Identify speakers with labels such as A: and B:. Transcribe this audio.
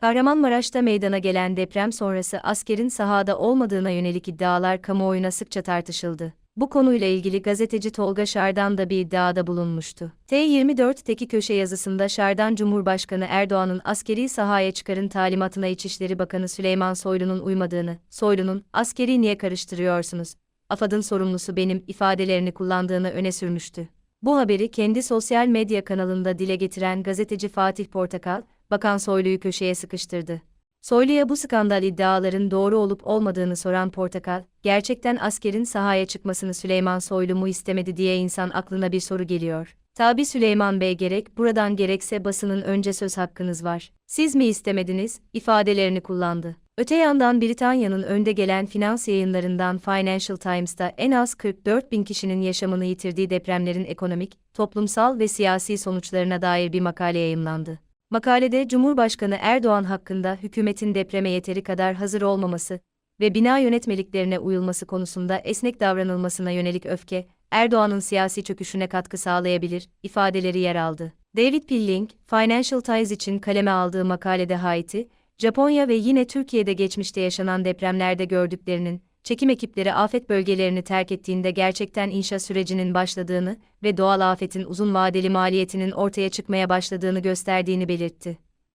A: Kahramanmaraş'ta meydana gelen deprem sonrası askerin sahada olmadığına yönelik iddialar kamuoyuna sıkça tartışıldı. Bu konuyla ilgili gazeteci Tolga Şardan da bir iddiada bulunmuştu. T24'teki köşe yazısında Şardan Cumhurbaşkanı Erdoğan'ın askeri sahaya çıkarın talimatına İçişleri Bakanı Süleyman Soylu'nun uymadığını, Soylu'nun askeri niye karıştırıyorsunuz, AFAD'ın sorumlusu benim ifadelerini kullandığını öne sürmüştü. Bu haberi kendi sosyal medya kanalında dile getiren gazeteci Fatih Portakal, Bakan Soylu'yu köşeye sıkıştırdı. Soylu'ya bu skandal iddiaların doğru olup olmadığını soran Portakal, gerçekten askerin sahaya çıkmasını Süleyman Soylu mu istemedi diye insan aklına bir soru geliyor. Tabi Süleyman Bey gerek buradan gerekse basının önce söz hakkınız var. Siz mi istemediniz, ifadelerini kullandı. Öte yandan Britanya'nın önde gelen finans yayınlarından Financial Times'ta en az 44 bin kişinin yaşamını yitirdiği depremlerin ekonomik, toplumsal ve siyasi sonuçlarına dair bir makale yayımlandı. Makalede Cumhurbaşkanı Erdoğan hakkında hükümetin depreme yeteri kadar hazır olmaması ve bina yönetmeliklerine uyulması konusunda esnek davranılmasına yönelik öfke, Erdoğan'ın siyasi çöküşüne katkı sağlayabilir, ifadeleri yer aldı. David Pilling, Financial Times için kaleme aldığı makalede Haiti, Japonya ve yine Türkiye'de geçmişte yaşanan depremlerde gördüklerinin, çekim ekipleri afet bölgelerini terk ettiğinde gerçekten inşa sürecinin başladığını ve doğal afetin uzun vadeli maliyetinin ortaya çıkmaya başladığını gösterdiğini belirtti.